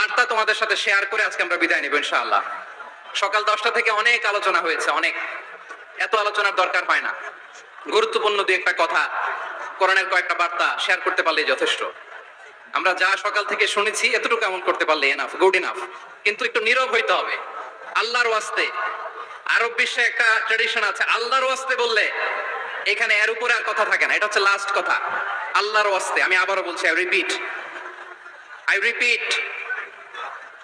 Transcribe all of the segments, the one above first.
বার্তা তোমাদের সাথে শেয়ার করে আজকে আমরা বিদায় নেব ইনশাআল্লাহ। সকাল দশটা থেকে অনেক আলোচনা হয়েছে, অনেক। এত আলোচনার দরকার হয় না। গুরুত্বপূর্ণ দুই একটা কথা, কোরআনের কয়েকটা বার্তা শেয়ার করতে পারলেই যথেষ্ট। আমরা যা সকাল থেকে শুনেছি, এতটুকু এমন করতে পারলে এনাফ গুড ইনাফ কিন্তু একটু নীরব হইতে হবে। আল্লাহর ওয়াস্তে, আরব বিশ্বে একটা ট্রেডিশন আছে, আল্লাহর ওয়াস্তে বললে এখানে এর উপরে আর কথা থাকে না। এটা হচ্ছে লাস্ট কথা। আল্লাহর ওয়াস্তে, আমি আবারও বলছি আই রিপিট আই রিপিট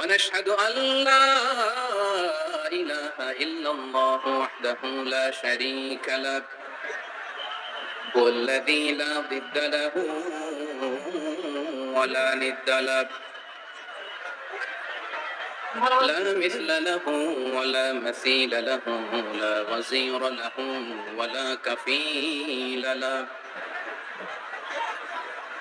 ونشهد أن لا إله إلا الله وحده لا شريك له هو الذي لا ضد له ولا ند له لا مثل له ولا مثيل له لا وزير له ولا كفيل له.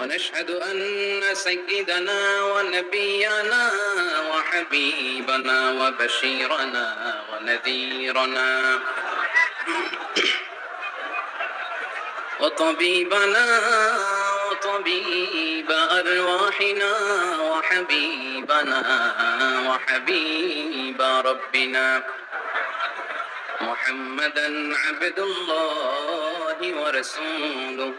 ونشهد أن سيدنا ونبينا وحبيبنا وبشيرنا ونذيرنا وطبيبنا وطبيب أرواحنا وحبيبنا وحبيب ربنا محمدا عبد الله ورسوله.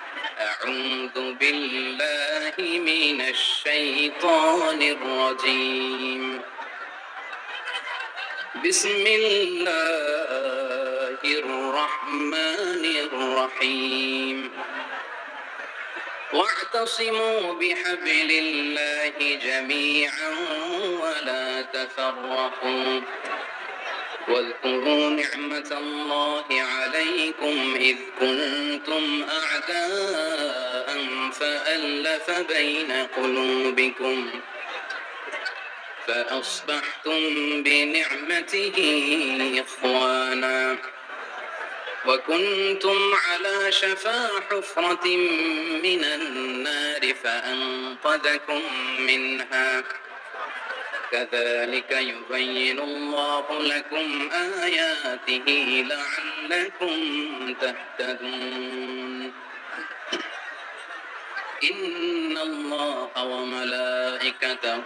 أعوذ بالله من الشيطان الرجيم. بسم الله الرحمن الرحيم. واعتصموا بحبل الله جميعا ولا تفرقوا. واذكروا نعمة الله عليكم إذ كنتم أعداء فألف بين قلوبكم فأصبحتم بنعمته إخوانا وكنتم على شفا حفرة من النار فأنقذكم منها كذلك يبين الله لكم آياته لعلكم تهتدون. إن الله وملائكته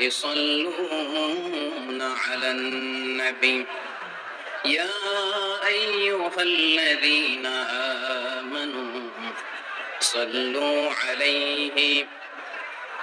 يصلون على النبي. يا أيها الذين آمنوا صلوا عليه.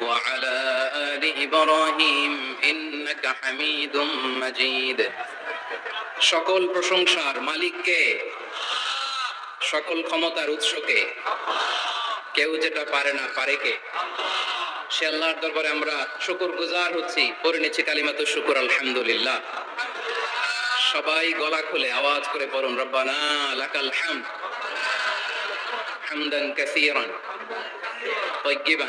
وعلى آل إبراهيم إنك حميد مجيد সকল প্রশংসার মালিককে সকল ক্ষমতার উৎসকে কেউ যেটা পারে না পারে কে সে আল্লাহর দরবারে আমরা শুকুর গুজার হচ্ছি পড়ে নিচ্ছি কালিমাত শুকুর আলহামদুলিল্লাহ সবাই গলা খুলে আওয়াজ করে পড়ুন রব্বানা লাকাল হামদ হামদান কাসীরান طيبا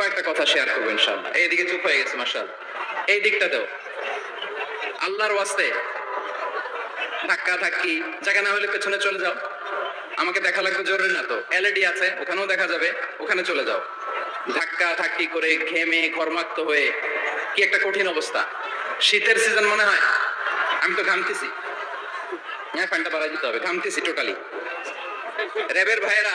কয়েকটা কথা শেয়ার করব ইনশাআল্লাহ। এইদিকে চুপ হয়ে গেছে মার্শাল এই দিকটাতেও আল্লাহর ওয়াস্তে ধাক্কা ধাক্কি, জায়গা না হলে পেছনে চলে যাও। আমাকে দেখা লাগবে জরুরি না তো। এলইডি আছে, ওখানেও দেখা যাবে, ওখানে চলে যাও। ধাক্কা ধাক্কি করে ঘেমে ঘর্মাক্ত হয়ে, কি একটা কঠিন অবস্থা। শীতের সিজন মনে হয়, আমি তো ঘামতেছি। হ্যাঁ ফ্যানটা বাড়াই দিতে হবে, ঘামতেছি টোটালি র্যাবের ভাইয়েরা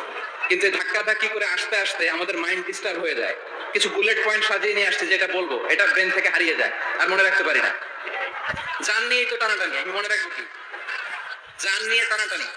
কিন্তু এই ধাক্কা ধাক্কি করে আসতে আসতে আমাদের মাইন্ড ডিস্টার্ব হয়ে যায়। কিছু বুলেট পয়েন্ট সাজিয়ে নিয়ে আসছে, যেটা বলব, এটা ব্রেন থেকে হারিয়ে যায়, আর মনে রাখতে পারি না। জান নিয়ে তো টানাটানি, আমি মনে রাখব কি? জান নিয়ে টানাটানি।